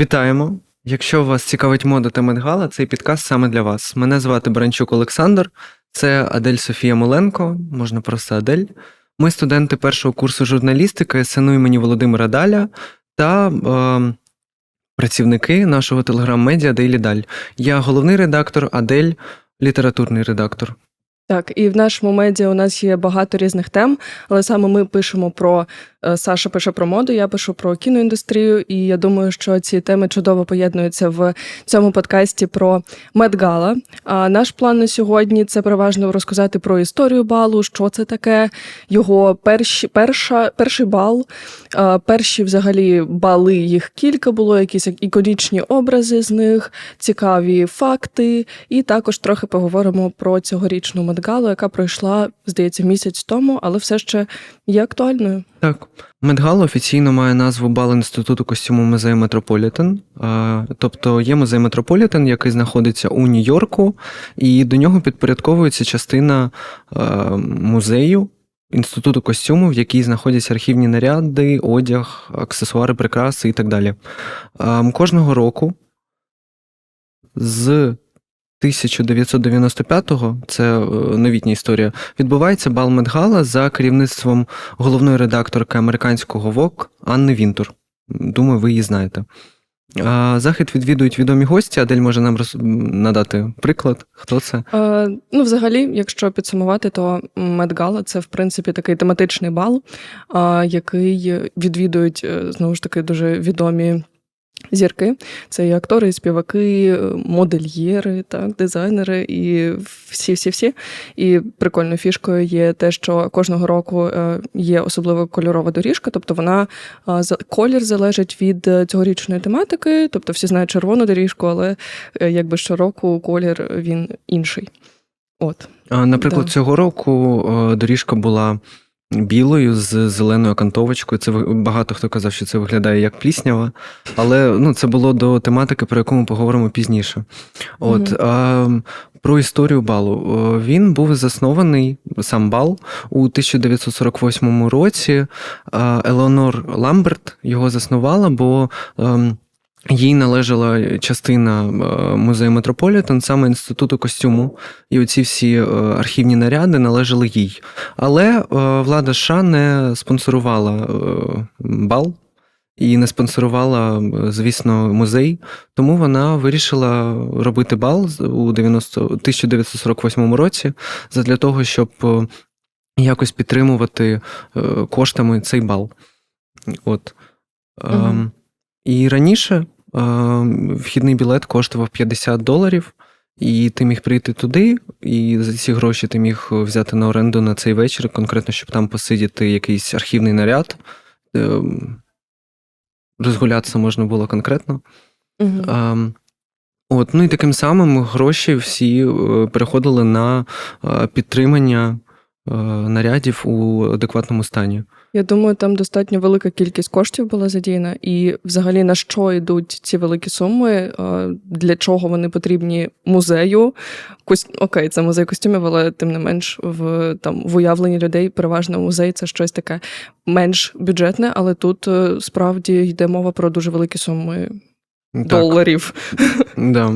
Вітаємо! Якщо вас цікавить мода та медгала, цей підкаст саме для вас. Мене звати Бранчук Олександр, це Адель Софія Моленко, можна просто Адель. Ми студенти першого курсу журналістики СНУ імені Володимира Даля та е, працівники нашого телеграм-медіа Дейлі Даль. Я головний редактор, Адель літературний редактор. Так, і в нашому медіа у нас є багато різних тем, але саме ми пишемо про Саша пише про моду, я пишу про кіноіндустрію, і я думаю, що ці теми чудово поєднуються в цьому подкасті про Медгала. А наш план на сьогодні це переважно розказати про історію балу, що це таке, його перші, перша, перший бал, е, перші взагалі бали, їх кілька було, якісь іконічні образи з них, цікаві факти, і також трохи поговоримо про цьогорічну Медгалу, яка пройшла, здається, місяць тому, але все ще є актуальною. Так, Медгала офіційно має назву Бал інституту костюму музею Метрополітен. Тобто є музей Метрополітен, який знаходиться у Нью-Йорку, і до нього підпорядковується частина е, музею. Інституту костюму, в якій знаходяться архівні наряди, одяг, аксесуари, прикраси і так далі. Кожного року з 1995-го, це е, новітня історія, відбувається бал Медгала за керівництвом головної редакторки американського Vogue Анни Вінтур. Думаю, ви її знаєте. Захід відвідують відомі гості. Адель може нам роз... надати приклад. Хто це? Е, ну, взагалі, якщо підсумувати, то Медгала це в принципі такий тематичний бал, е, який відвідують е, знову ж таки дуже відомі. Зірки це і актори, і співаки, модельєри, так, дизайнери і всі-всі-всі. І прикольною фішкою є те, що кожного року е, є особливо кольорова доріжка, тобто вона е, колір залежить від е, цьогорічної тематики. Тобто всі знають червону доріжку, але якби щороку колір він інший. От. Наприклад, Да. цього року доріжка була білою з зеленою кантовочкою. Це багато хто казав, що це виглядає як пліснява, але ну, це було до тематики, про яку ми поговоримо пізніше. От, Мгм. а, про історію балу. Він був заснований, сам бал, у 1948 році. Елеонор Ламберт його заснувала, бо. Їй належала частина е, музею Метрополітен, саме інституту костюму, і оці всі е, архівні наряди належали їй. Але е, влада США не спонсорувала бал і не спонсорувала, звісно, музей. Тому вона вирішила робити бал у 90, 1948 році для того, щоб якось підтримувати коштами цей бал. От. Мгм. І раніше е, вхідний білет коштував 50 доларів, і ти міг прийти туди, і за ці гроші ти міг взяти на оренду на цей вечір, конкретно, щоб там посидіти якийсь архівний наряд. Ем, Розгулятися можна було конкретно. Угу. От, ну і таким самим гроші всі е, переходили на е, підтримання е, нарядів у адекватному стані. Я думаю, там достатньо велика кількість коштів була задіяна, і взагалі на що йдуть ці великі суми, е, для чого вони потрібні музею. Окей, це музей костюмів, але тим не менш в там в уявленні людей переважно музей це щось таке менш бюджетне, але тут е, справді йде мова про дуже великі суми Так. доларів. Да.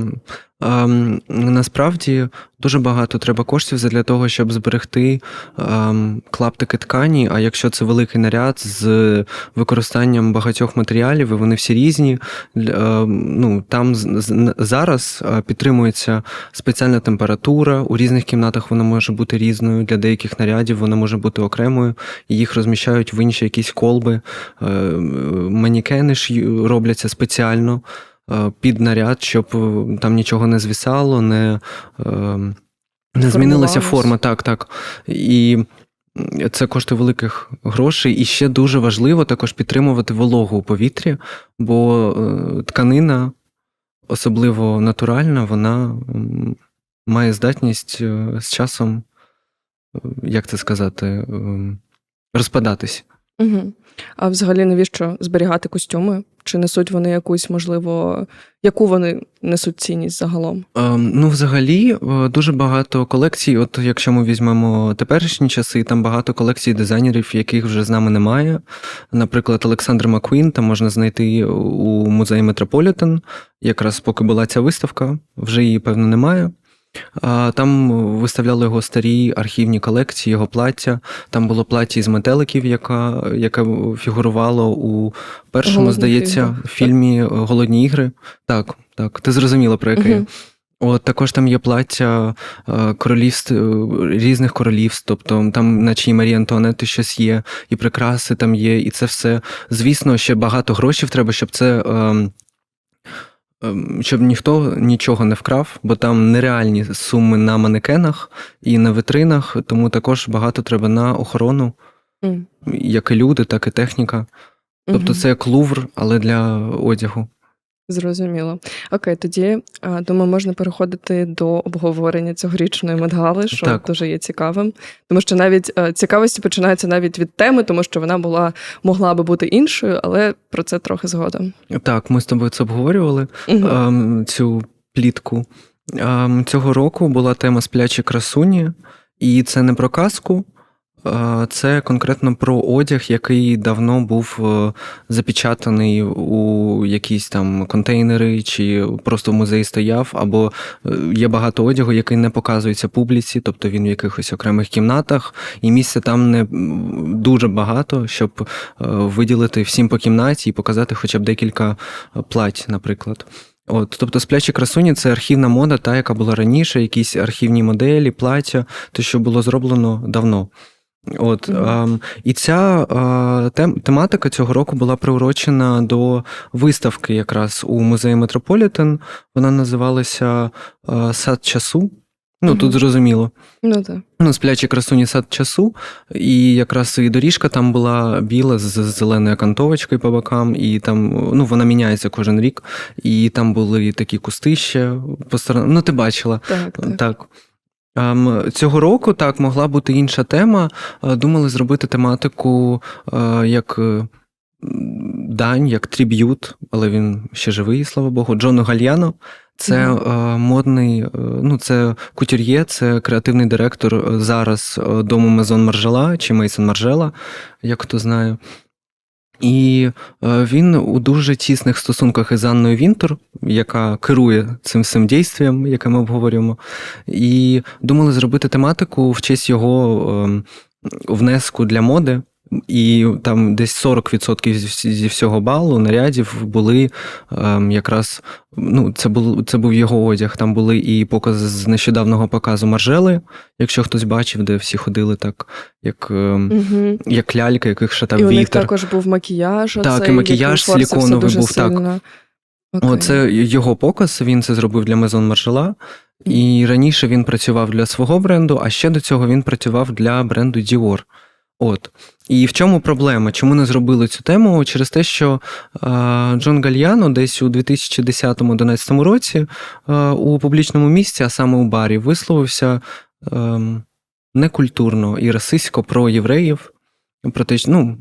Ем, насправді дуже багато треба коштів для того, щоб зберегти ем, клаптики ткані. А якщо це великий наряд з використанням багатьох матеріалів, і вони всі різні, ем, ну, там зараз е, підтримується спеціальна температура. У різних кімнатах вона може бути різною. Для деяких нарядів вона може бути окремою, і їх розміщають в інші якісь колби. Е, манікени ж робляться спеціально під наряд, щоб е, там нічого не звісало, не, е, не змінилася форма. Так, так. І це коштує великих грошей. І ще дуже важливо також підтримувати вологу у повітрі, бо е, тканина, особливо натуральна, вона має здатність е, з часом, е, як це сказати, ем, розпадатись. Угу. А взагалі навіщо зберігати костюми? чи несуть вони якусь, можливо, яку вони несуть цінність загалом? Ем, Ну, взагалі, е, дуже багато колекцій. От якщо ми візьмемо теперішні часи, там багато колекцій дизайнерів, яких вже з нами немає. Наприклад, Олександр Маквін там можна знайти у музеї Метрополітен. Якраз поки була ця виставка, вже її, певно, немає. Там виставляли його старі архівні колекції, його плаття. Там було плаття із метеликів, яка, яке фігурувало у першому, «Голодних здається, іграх». фільмі Голодні ігри. Так, так. Ти зрозуміла, про яке. Мгм. От також там є плаття е, королівств е, різних королівств, тобто там, наче і Марії Антуанети щось є, і прикраси там є, і це все. Звісно, ще багато грошей треба, щоб це. Ем, Щоб ніхто нічого не вкрав, бо там нереальні суми на манекенах і на витринах, тому також багато треба на охорону, mm. як і люди, так і техніка. Тобто Мгм. це як лувр, але для одягу. Зрозуміло. Окей, тоді думаю, можна переходити до обговорення цьогорічної медгали, що Так. дуже є цікавим. Тому що навіть е, цікавості починається навіть від теми, тому що вона була могла би бути іншою, але про це трохи згодом. Так, ми з тобою це обговорювали. Ем, цю плітку. Ем, цього року була тема сплячі красуні, і це не про казку, це конкретно про одяг, який давно був е, запечатаний у якісь там контейнери, чи просто в музеї стояв, або е, є багато одягу, який не показується публіці, тобто він в якихось окремих кімнатах, і місця там не дуже багато, щоб е, виділити всім по кімнаті і показати хоча б декілька е, плать, наприклад. От, тобто сплячі красуні це архівна мода, та, яка була раніше, якісь архівні моделі, плаття, те, що було зроблено давно. От, ем, і ця е, тем, тематика цього року була приурочена до виставки якраз у музеї Метрополітен. Вона називалася е, Сад часу. Ну, Мгм. тут зрозуміло. Ну так. Ну, сплячі красуні сад часу, і якраз і доріжка там була біла з з зеленою кантовочкою по бокам, і там ну, вона міняється кожен рік. І там були такі кусти ще по сторонам. Ну, ти бачила. Так, так. Так. Ем, Цього року так могла бути інша тема. Е, Думали зробити тематику е, як е, дань, як триб'ют, але він ще живий, слава Богу. Джону Гальяно. Це е, модний, ну це кутюр'є, це креативний директор зараз дому Мезон Маржела чи Мейсон Маржела, як хто знає. І е, він у дуже тісних стосунках із Анною Вінтер, яка керує цим всім дійством, яке ми обговорюємо. І думали зробити тематику в честь його ем, внеску для моди. І там десь 40% зі- всього балу нарядів були ем, якраз. Ну, це був це був його одяг. Там були і покази з нещодавнього показу Маржели, якщо хтось бачив, де всі ходили так, як, ем, Угу. як лялька, яких шатав І у них також був макіяж. Так, оцей, і макіяж силіконовий був, так. Окей. О, його показ. Він це зробив для Мезон Маржела. І раніше він працював для свого бренду, а ще до цього він працював для бренду Dior. От. І в чому проблема? Чому не зробили цю тему? Через те, що е, Джон Гальяно десь у 2010-2011 році е, у публічному місці, а саме у барі, висловився е, некультурно і расистсько про євреїв, про те, ну,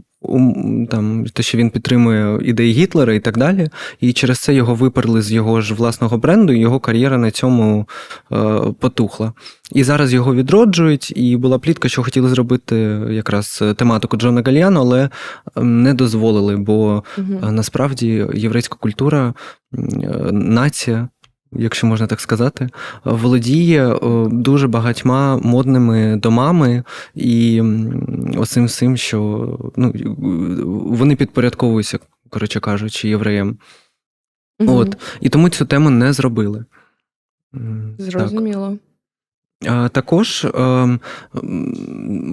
там, те, що він підтримує ідеї Гітлера і так далі. І через це його виперли з його ж власного бренду, і його кар'єра на цьому е, потухла. І зараз його відроджують, і була плітка, що хотіли зробити якраз тематику Джона Гальяно, але не дозволили, бо е, насправді єврейська культура, е, нація. Якщо можна так сказати, володіє е, дуже багатьма модними домами і оцим всім, що ну, вони підпорядковуються, коротше кажучи, євреям. Угу. От. І тому цю тему не зробили. Зрозуміло. Так. Також ем,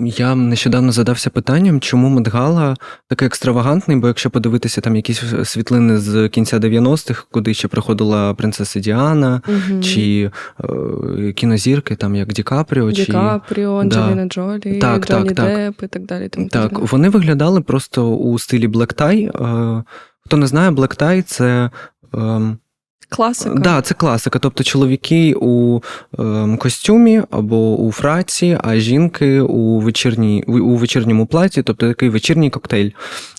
я нещодавно задався питанням, чому Медгала такий екстравагантний, бо якщо подивитися там якісь світлини з кінця 90-х, куди ще приходила принцеса Діана, Мгм. чи е, кінозірки, там як Ді Капріо, Ді чи Капріо, Да. Анджеліна Джолі, Так, так, Джонні так. Депп і так далі. Тому Так, подібне. вони виглядали просто у стилі Black Tie. Е, Хто не знає, Black Tie – це Класика. Да, це класика. Тобто чоловіки у ем, костюмі або у фраці, а жінки у вечірній у, вечірньому платі, тобто такий вечірній коктейль.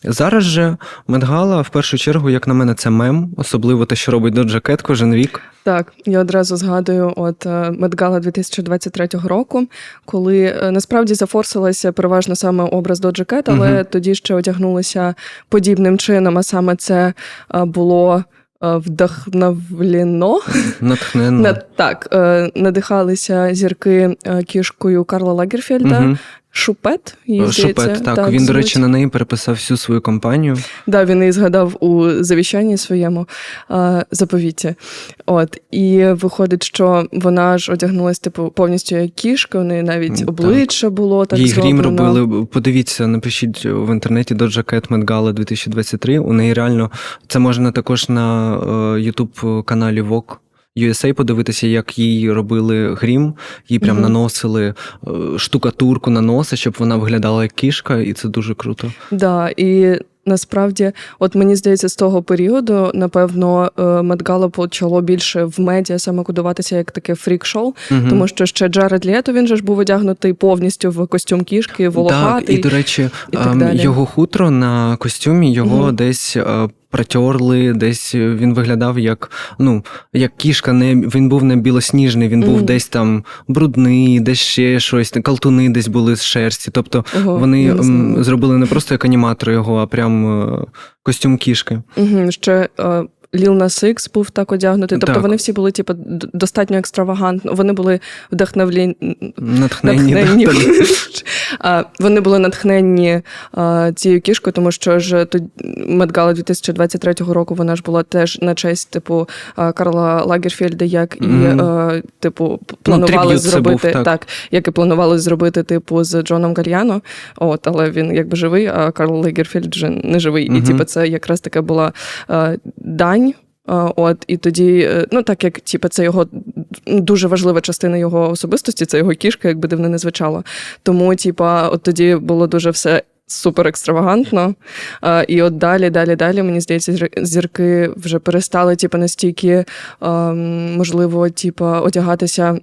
Зараз же Медгала, в першу чергу, як на мене, це мем, особливо те, що робить Доджа Кет кожен рік. Так, я одразу згадую, от е, Медгала 2023 року, коли е, насправді зафорсилася переважно саме образ Доджа Кет, але Мгм. тоді ще одягнулися подібним чином, а саме це е, було е, вдохновлено. Натхненно. Так, е, надихалися зірки е, кішкою Карла Лагерфельда. Шупет, її здається. Шупет, так. Він, до речі, на неї переписав всю свою компанію. Да, він і згадав у завіщанні своєму а, заповіті. От і виходить, що вона ж одягнулась типу повністю як кішка. У неї навіть Так. обличчя було так Їй грім робили. Подивіться, напишіть в інтернеті Доджа Кет Медгала 2023. У неї реально це можна також на Ютуб каналі Vogue USA подивитися, як їй робили грім. Їй прям Мгм. наносили е, штукатурку на носи, щоб вона виглядала як кішка, і це дуже круто. Да, і насправді, от мені здається, з того періоду, напевно, е, Медгала почало більше в медіа саме кодуватися як таке фрік-шоу, Мгм. тому що ще Джаред Лето, він же ж був одягнутий повністю в костюм кішки, волохатий. Так, і, до речі, і так ем, далі. його хутро на костюмі його Мгм. десь. Протерли, десь він виглядав як ну як кішка, не він був не білосніжний, він був Мгм. десь там брудний, десь ще щось, калтуни десь були з шерсті. Тобто Ого, вони не м, зробили не просто як аніматор його, а прям е, костюм кішки. Угу, ще Ліл Нас Ікс був так одягнутий. Тобто Так. вони всі були, типу, достатньо екстравагантно. Вони були вдохновлені. Натхненні. натхненні. А, Вони були натхненні а, цією кішкою, тому що ж тут Медгала 2023 року вона ж була теж на честь типу Карла Лагерфельда, як і а, типу планували це зробити був, так. як і планували зробити типу з Джоном Гальяно. От, але він якби живий, а Карл Лагерфельд вже не живий. І типу, це якраз таке була дань. А, От і тоді, е, ну так як типу, це його дуже важлива частина його особистості, це його кішка, якби дивно не звучало. Тому, типа, от тоді було дуже все супер екстравагантно. А, і от далі, далі, далі, мені здається, зірки вже перестали, типу, настільки ем, можливо, типу, одягатися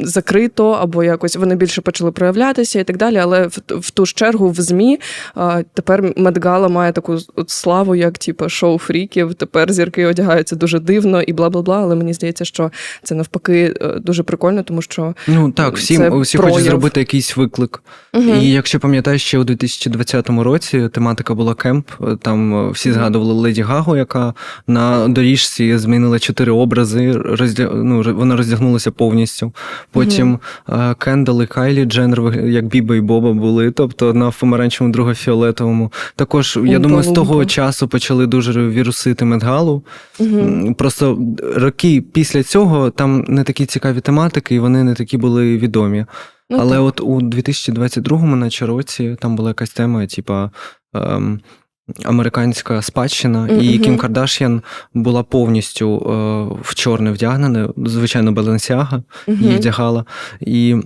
закрито, або якось вони більше почали проявлятися і так далі. Але в, в ту ж чергу в ЗМІ а, тепер Медгала має таку от славу, як типу, шоу фріків. Тепер зірки одягаються дуже дивно і бла бла бла. Але мені здається, що це навпаки е, дуже прикольно, тому що Ну так, всі, Це всі прояв. хочуть зробити якийсь виклик. Мгм. І якщо пам'ятаєш, ще у 2020 році тематика була кемп. Там е, всі згадували Леді Гагу, яка на доріжці змінила чотири образи. Роздя... Ну, вона роздягнулася повністю. Потім е, Кендал і Кайлі Дженнер, як Біба і Боба були. Тобто одна в помаранчевому, друга фіолетовому. Також я думаю, з того часу почали дуже вірусити Медгалу. М, Просто роки після цього там не такі цікаві тематики, і вони не такі були відомі. Ну, Але так. от у 2022 наче році там була якась тема, типа. Ем, Американська спадщина, і Кім Кардаш'ян була повністю е, в чорне вдягнена. Звичайно, Баленсіага Мгм. її вдягала. І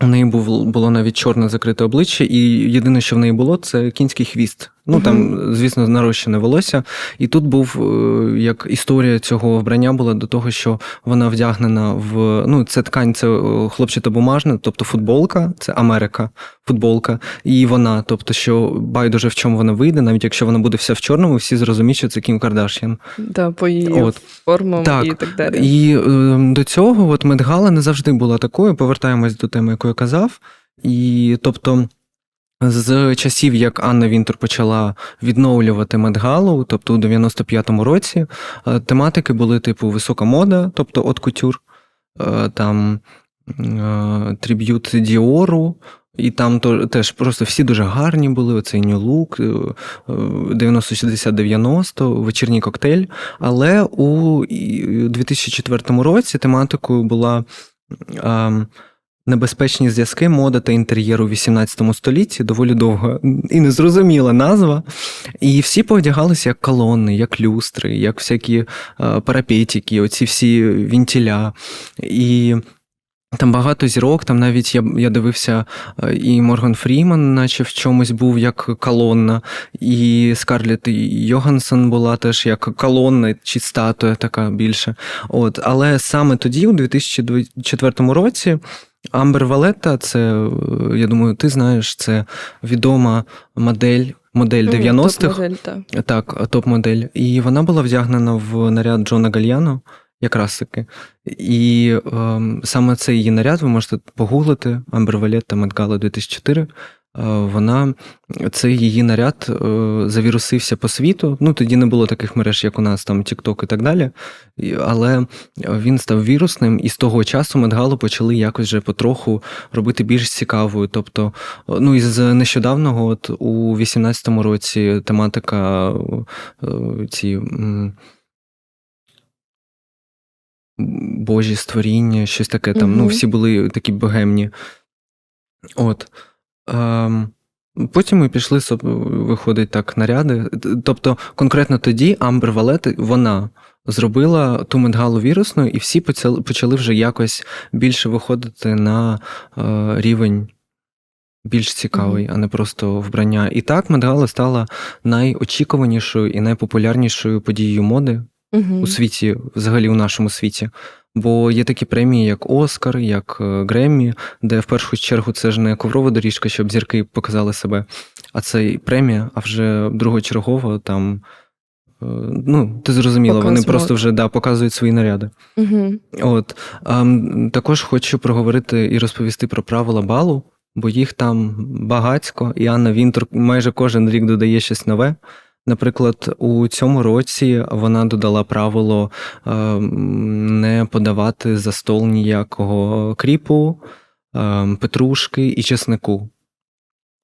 у неї був, було навіть чорне закрите обличчя, і єдине, що в неї було, це кінський хвіст. Ну там, звісно, нарощене волосся. І тут був е, як історія цього вбрання була до того, що вона вдягнена в ну, це ткань, це е, хлопчатобумажна, тобто футболка, це Америка, футболка, і вона, тобто, що байдуже в чому вона вийде, навіть якщо вона буде вся в чорному, всі зрозуміють, що це Кім Кардаш'ян. Да, по її От. формам Так, і так далі. І е, до цього от Медгала не завжди була такою. Повертаємось до теми, яку я казав. І тобто. З часів, як Анна Вінтер почала відновлювати Медгалу, тобто у 95-му році, е, тематики були типу висока мода, тобто от кутюр, е, там е, триб'ют Діору, і там теж просто всі дуже гарні були. Оцей New Look, е, е, 90-60-90, вечірній коктейль. Але у 2004 році тематикою була. Небезпечні зв'язки, мода та інтер'єр у 18 столітті доволі довга і незрозуміла назва. І всі поодягалися як колони, як люстри, як всякі е, парапетики, оці всі вінтіля. І Там багато зірок, там навіть я, я дивився, е, і Морган Фріман, наче в чомусь був як колонна, і Скарлетт Йогансон була теж як колонна чи статуя така більше. От, але саме тоді, у 2004 році, Амбер Валетта, це, е, я думаю, ти знаєш, це відома модель. Модель 90-х, Топ-модель, так. так, топ-модель. І вона була вдягнена в наряд Джона Гальяно, якраз таки. І е, саме цей її наряд ви можете погуглити Амбер Валетта Медгала 2004. Е, Вона цей її наряд е, завірусився по світу. Ну тоді не було таких мереж, як у нас там TikTok і так далі. Але він став вірусним, і з того часу Медгалу почали якось вже потроху робити більш цікавою. Тобто, ну із нещодавного, от у 18-му році тематика е, ці. Божі створіння, щось таке там. Ну, всі були такі богемні. От. Ем, потім ми пішли, виходить так, наряди. Тобто, конкретно тоді Амбер Валет, вона зробила ту медгалу вірусною, і всі почали, вже якось більше виходити на е, рівень більш цікавий, а не просто вбрання. І так медгала стала найочікуванішою і найпопулярнішою подією моди У світі, взагалі у нашому світі. Бо є такі премії, як Оскар, як е, Греммі, де в першу чергу це ж не коврова доріжка, щоб зірки показали себе, а це і премія, а вже другочергово там. е, Ну, ти зрозуміла, вони просто вже да, показують свої наряди. Мгм. От ем, також хочу проговорити і розповісти про правила балу, бо їх там багацько, і Анна Вінтер майже кожен рік додає щось нове. Наприклад, у цьому році вона додала правило ем, не подавати за стол ніякого кріпу, ем, петрушки і чеснику.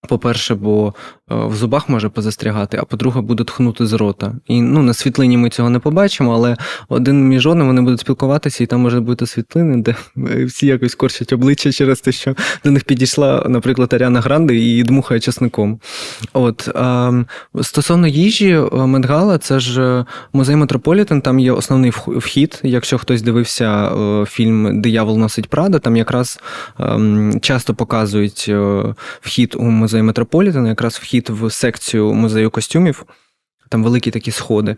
По-перше, бо е, в зубах може позастрягати, а по-друге, буде тхнути з рота. І ну, на світлині ми цього не побачимо, але один між одним вони будуть спілкуватися, і там може бути світлини, де е, всі якось корчать обличчя через те, що до них підійшла, наприклад, Аріана Гранде і дмухає чесником. От стосовно їжі, е, Медгала це ж музей Метрополітен, там є основний вхід. Якщо хтось дивився фільм Диявол носить Прада, там якраз ем, часто показують вхід у музей Метрополітен, якраз вхід в секцію музею костюмів. Там великі такі сходи.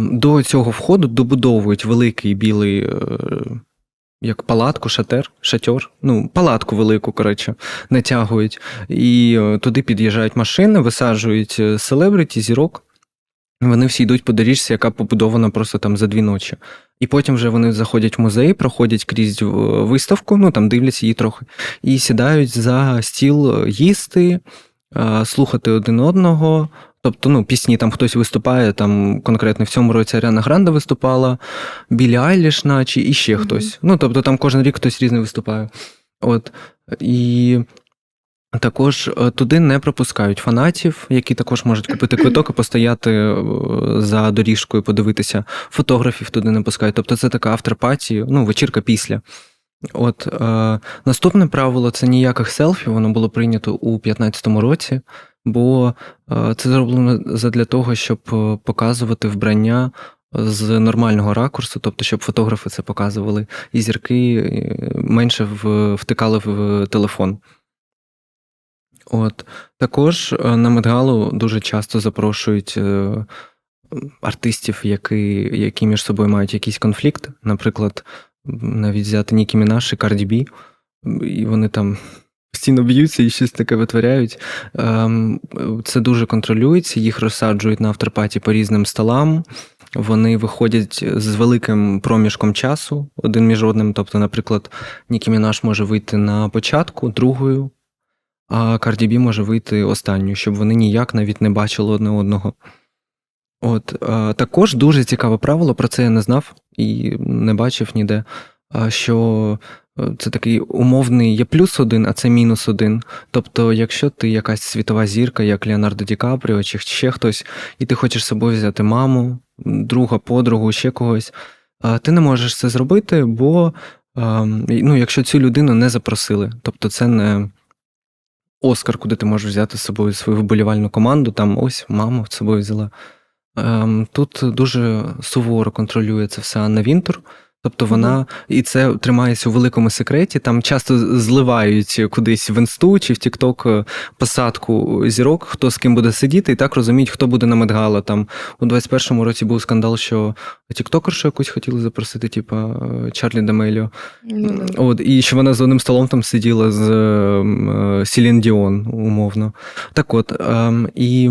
До цього входу добудовують великий білий, е, як палатку, шатер, шатер, ну, палатку велику, коротше, натягують. І е, туди під'їжджають машини, висаджують е, селебриті, зірок. Вони всі йдуть по доріжці, яка побудована просто там за дві ночі. І потім вже вони заходять в музей, проходять крізь е, виставку, ну там дивляться її трохи, і сідають за стіл е, їсти, е, слухати один одного. Тобто, ну, пісні там хтось виступає, там конкретно в цьому році Аріана Гранде виступала, Білі Айліш, наче, і ще Мгм. хтось. Ну, тобто там кожен рік хтось різний виступає. От. І також е, туди не пропускають фанатів, які також можуть купити квиток і постояти е, за доріжкою, подивитися. Фотографів туди не пускають. Тобто це така авторпаті, ну, вечірка після. От е, наступне правило це ніяких селфі, воно було прийнято у 2015 році, бо е, це зроблено задля того, щоб е, показувати вбрання з нормального ракурсу, тобто, щоб фотографи це показували, і зірки менше втикали в телефон. От також е, на Медгалу дуже часто запрошують е, артистів, які, які між собою мають якийсь конфлікт. Наприклад, навіть взяти Нікі Мінаш і Карді Бі, і вони там постійно б'ються і щось таке витворяють. Ем, Це дуже контролюється, їх розсаджують на авторпаті по різним столам. Вони виходять з великим проміжком часу один між одним. Тобто, наприклад, Нікі Мінаш може вийти на початку другою, а Карді Бі може вийти останньою, щоб вони ніяк навіть не бачили одне одного. От також дуже цікаве правило, про це я не знав і не бачив ніде. Що е, це такий умовний є плюс один, а це мінус один. Тобто, якщо ти якась світова зірка, як Леонардо Ді Капріо чи ще хтось, і ти хочеш з собою взяти маму, друга, подругу, ще когось, ти не можеш це зробити, бо ем, ну, якщо цю людину не запросили. Тобто, це не. Оскар, куди ти можеш взяти з собою свою вболівальну команду, там ось маму з собою взяла. Ем, Тут дуже суворо контролює це все Анна Вінтур, Тобто вона і це тримається у великому секреті. Там часто зливають кудись в інсту чи в Тікток посадку зірок, хто з ким буде сидіти, і так розуміють, хто буде на Медгала. Там у 21-му році був скандал, що тіктокершу якусь хотіли запросити, типа Чарлі Дамеліо. Ну, да. От, і що вона за одним столом там сиділа з ем, е, Сілін Діон, умовно. Так от, ем, і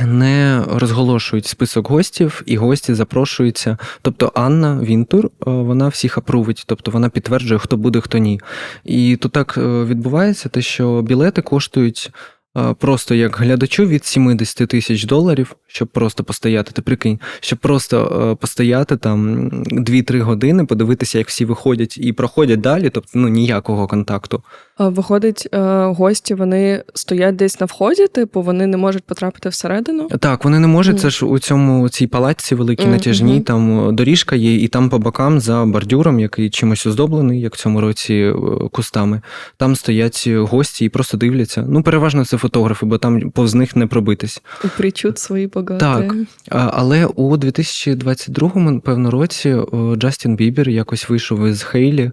не розголошують список гостів, і гості запрошуються. Тобто Анна Вінтур, е, вона всіх апрувить, тобто вона підтверджує, хто буде, хто ні. І то так е, відбувається, те, що білети коштують. Е, Просто як глядачу від 70 тисяч доларів, щоб просто постояти. Ти прикинь, щоб просто е, постояти там 2-3 години, подивитися, як всі виходять і проходять далі, тобто ну ніякого контакту. Виходить, е, гості вони стоять десь на вході, типу вони не можуть потрапити всередину. Так, вони не можуть. Мгм. Це ж у цьому цій палаці великій Мгм. натяжній, там доріжка є, і там по бокам за бордюром, який чимось оздоблений, як в цьому році кустами. Там стоять гості і просто дивляться. Ну, переважно це фотографи, бо там повз них не пробитись. У причуд свої багаті. Так. Але у 2022 певно році е, Джастін Бібер якось вийшов із Хейлі.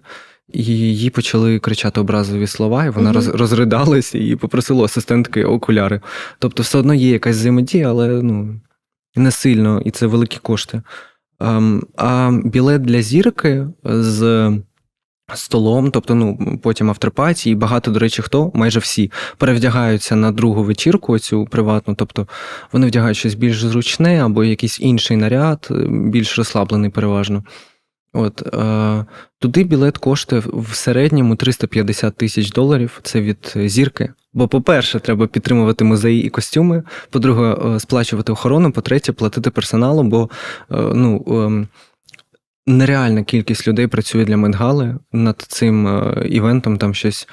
І їй почали кричати образливі слова, і вона роз, розридалась і попросила асистентки окуляри. Тобто, все одно є якась взаємодія, але ну, не сильно, і це великі кошти. Ем, а білет для зірки з столом, тобто, ну, потім авторпаті, і багато, до речі, хто, майже всі, перевдягаються на другу вечірку, цю приватну, тобто вони вдягають щось більш зручне або якийсь інший наряд, е, більш розслаблений переважно. От, е, туди білет коштує в середньому 350 тисяч доларів. Це від зірки. Бо, по-перше, треба підтримувати музеї і костюми. По-друге, е, сплачувати охорону. По-третє, платити персоналу, бо е, ну, е, нереальна кількість людей працює для Медгали над цим е, івентом. Там щось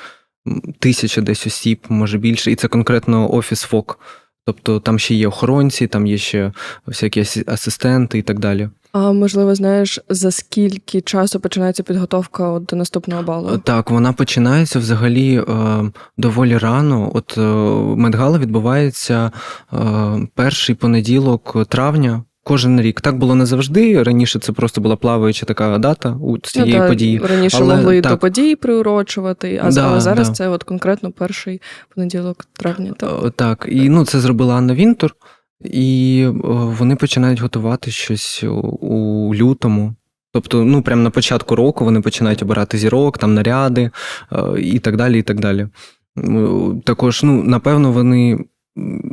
тисяча десь осіб, може більше. І це конкретно офіс ФОК. Тобто там ще є охоронці, там є ще всякі асистенти і так далі. А можливо, знаєш, за скільки часу починається підготовка от до наступного балу? Так, вона починається взагалі е, доволі рано. От е, Медгала відбувається е, перший понеділок травня. Кожен рік так було не завжди. Раніше це просто була плаваюча така дата у цієї Ну, та, події. Раніше Але могли до події приурочувати, а Да, зараз да. це от конкретно перший понеділок травня. Так. Так, і ну це зробила Анна Вінтур, і вони починають готувати щось у, у лютому. Тобто, ну прямо на початку року вони починають обирати зірок, там наряди е, і так далі. і так далі. Також, ну, напевно, вони.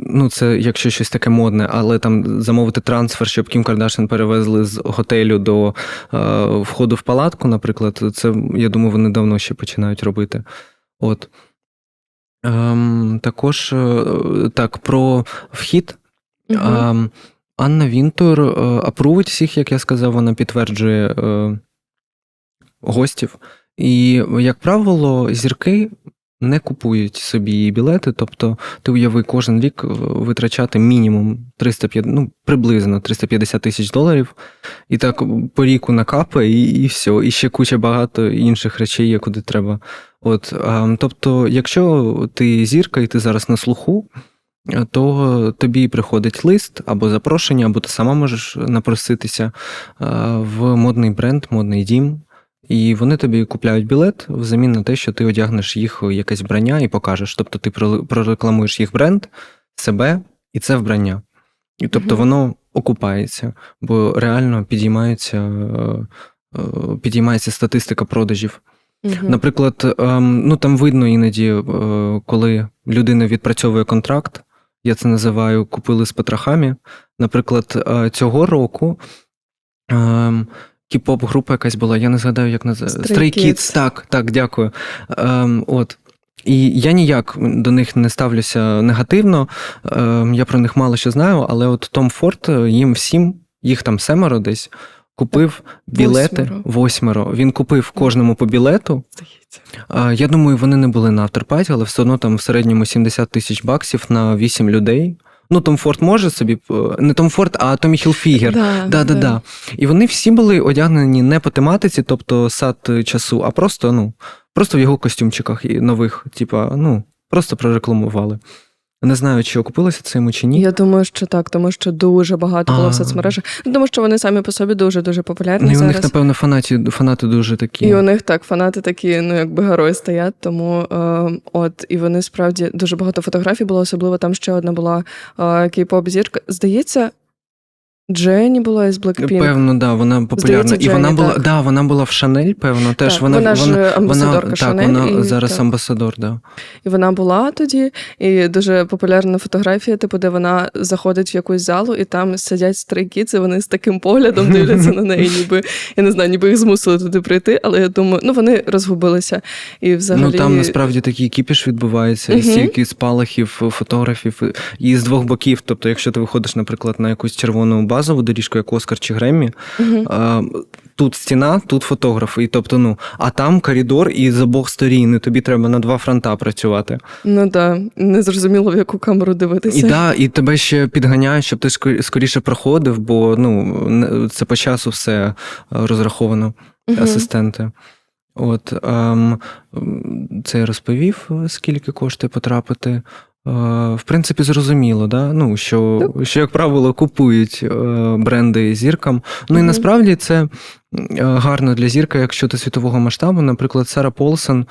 Ну, це якщо щось таке модне, але там замовити трансфер, щоб Кім Кардашин перевезли з готелю до е, входу в палатку, наприклад, це я думаю, вони давно ще починають робити. От. Ем, також е, так, про вхід. Мгм. Ем, Анна Вінтур е, апрувить всіх, як я сказав, вона підтверджує е, гостів. І, як правило, зірки не купують собі білети. Тобто, ти уяви кожен рік е, витрачати мінімум 350, ну, приблизно 350 тисяч доларів. І так по ріку накапає, і, і все. І ще куча багато інших речей є, куди треба. От, тобто, якщо ти зірка і ти зараз на слуху, е, то тобі приходить лист або запрошення, або ти сама можеш напроситися е, в модний бренд, модний дім. І вони тобі купляють білет взамін на те, що ти одягнеш їх якесь вбрання і покажеш. Тобто ти прорекламуєш їх бренд, себе і це вбрання. І тобто воно окупається, бо реально підіймається, е, е, підіймається статистика продажів. Наприклад, ем, ну там видно іноді, е, коли людина відпрацьовує контракт, я це називаю купили з потрохами. Наприклад, цього року ем, кіп-поп група якась була, я не згадаю, як називається. Stray Stray Kids, Kids. так, так, дякую. Ем, от. І я ніяк до них не ставлюся негативно. Ем, я про них мало що знаю, але от Том Форд е, їм всім, їх там семеро десь, купив білети Восьмеро. восьмеро. Він купив кожному по білету. Здається. Я думаю, вони не були на авторпаті, але все одно там в середньому 70 тисяч баксів на 8 людей. Ну, Том Форд може собі, е, не Том Форд, а Томі Хілфігер. Да, Да, да, да. І вони всі були одягнені не по тематиці, тобто сад часу, а просто, ну, просто в його костюмчиках і нових, типа, ну, просто прорекламували. Не знаю, чи окупилося цим чи ні. Я думаю, що так, тому що дуже багато було А. в соцмережах. Ну, тому що вони самі по собі дуже дуже популярні Ну, і у зараз. них, напевно, фанаті, фанати дуже такі. І у них так фанати такі, ну якби герої стоять. Тому е, от і вони справді дуже багато фотографій було, особливо там ще одна була е, кей-поп зірка. Здається, Дженні була із Blackpink. Певно, да, вона популярна. Здається, і вона була, так. да, вона була в Шанель, певно. Теж Так, вона, вона ж вона, амбасадорка вона, Шанель, Так, вона і- зараз так. амбасадор, да. І вона була тоді, і дуже популярна фотографія, типу, де вона заходить в якусь залу, і там сидять стрейкіц, і вони з таким поглядом дивляться на неї, ніби я не знаю, ніби їх змусили туди прийти, але я думаю, ну вони розгубилися. І взагалі Ну там насправді такий кіпіш відбувається, і стільки спалахів, фотографів, і з двох боків. Тобто, якщо ти виходиш, наприклад, на якусь червону базову доріжку, як Оскар чи Греммі, а, тут стіна, тут фотографи. І тобто, ну, а там коридор і з обох сторін, і тобі треба на два фронта працювати. ну так, не зрозуміло, в яку камеру дивитися. І да, і тебе ще підганяють, щоб ти скоріше проходив, бо ну це по часу все е, розраховано, Мгм. асистенти. От ем, це я розповів, скільки коштує потрапити. Е, В принципі, зрозуміло, да? ну, що, що, як правило, купують е, бренди зіркам. Ну і насправді це е, гарно для зірка, якщо ти світового масштабу. Наприклад, Сара Полсон,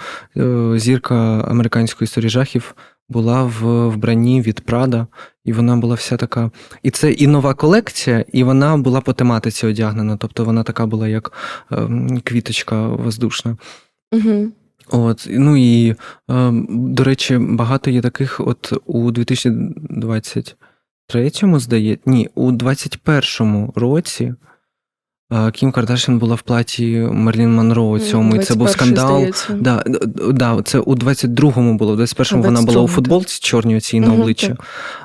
зірка американської історії жахів, була в вбранні від Прада, і вона була вся така. І це і нова колекція, і вона була по тематиці одягнена. Тобто вона така була, як ем, квіточка воздушна. Мгм. От, ну і, ем, до речі, багато є таких, от у 2023-му, здається, ні, у 2021 році. е, Кім Кардашян була в платі Мерлін Монро у цьому, і це був скандал. здається. Да, да, це у 22-му було. У 21-му вона була у футболці чорній оцій на обличчя,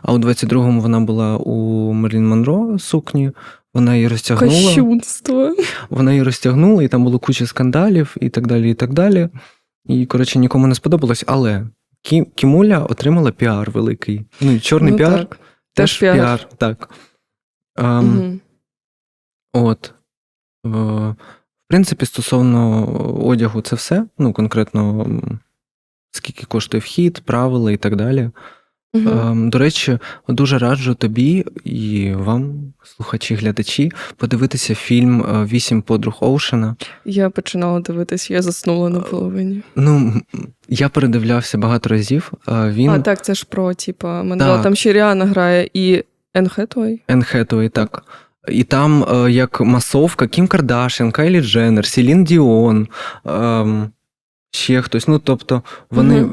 а у 22-му вона була у Мерлін Монро сукні. Вона її розтягнула. Кощунство. Вона її розтягнула, і там було куча скандалів, і так далі, і так далі. І, коротше, нікому не сподобалось, але Кі- Кімуля отримала піар великий. Ну, чорний Ну, піар так. теж піар. піар. Так. Ем, угу. От. Е, В принципі, стосовно одягу, це все. Ну, конкретно, скільки коштує вхід, правила і так далі. Ем, До речі, дуже раджу тобі і вам, слухачі, глядачі, подивитися фільм е, Вісім подруг Оушена. Я починала дивитись, я заснула на половині. Ну, я передивлявся багато разів. Він А, так, це ж про, типа, Мандела. Там ще Ріана грає і Енн Хетуей. Енн Хетуей, так. І там е, як масовка Кім Кардашян, Кайлі Дженнер, Сілін Діон, ем, ще хтось. Ну, тобто, вони е,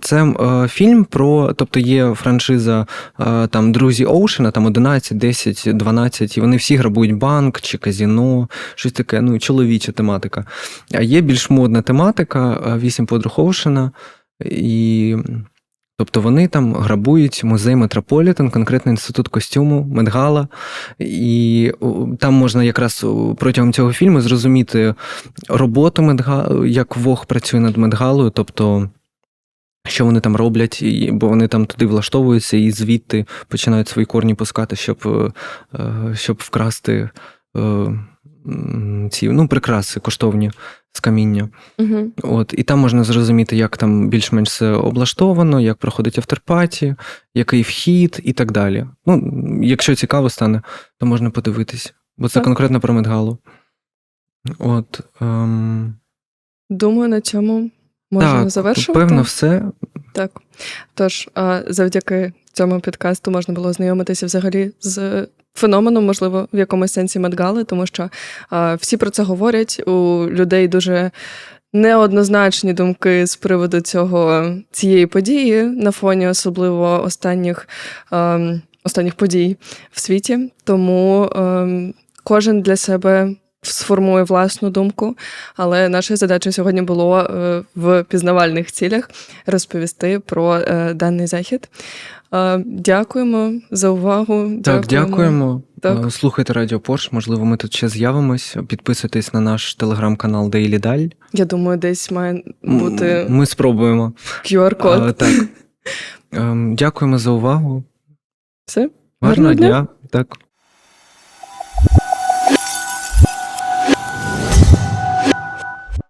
це е, фільм про, тобто є франшиза е, там друзі Оушена, там 11, 10, 12, і вони всі грабують банк чи казіно, щось таке, ну, чоловіча тематика. А є більш модна тематика е, вісім подруг Оушена, і. Тобто вони там грабують музей Метрополітен, конкретно інститут костюму, Медгала. І там можна якраз протягом цього фільму зрозуміти роботу Медгали, як Вог працює над Медгалою, тобто. Що вони там роблять, бо вони там туди влаштовуються і звідти починають свої корні пускати, щоб, е, е, щоб вкрасти е, ці ну, прикраси коштовні з каміння. Угу. От, і там можна зрозуміти, як там більш-менш все облаштовано, як проходить авторпаті, який вхід і так далі. Ну, якщо цікаво стане, то можна подивитись, бо це Так. конкретно про Медгалу. От, ем, Думаю, на цьому можна так, завершувати. певно, все. Так. Тож, завдяки цьому підкасту можна було ознайомитися взагалі з феноменом, можливо, в якомусь сенсі Медгали, тому що а, всі про це говорять. У людей дуже неоднозначні думки з приводу цього цієї події на фоні особливо останніх, ем, останніх подій в світі. Тому ем, кожен для себе. Сформує власну думку, але наша задача сьогодні було е, в пізнавальних цілях розповісти про е, даний захід. Дякуємо за увагу. Так, дякуємо. Так. Е, Слухайте Радіо Порш, можливо, ми тут ще з'явимось. Підписуйтесь на наш телеграм-канал Daily Даль. Я думаю, десь має бути Ми спробуємо. QR-код. Е, Так. Ем, Дякуємо за увагу. Все. Гарного дня. Так.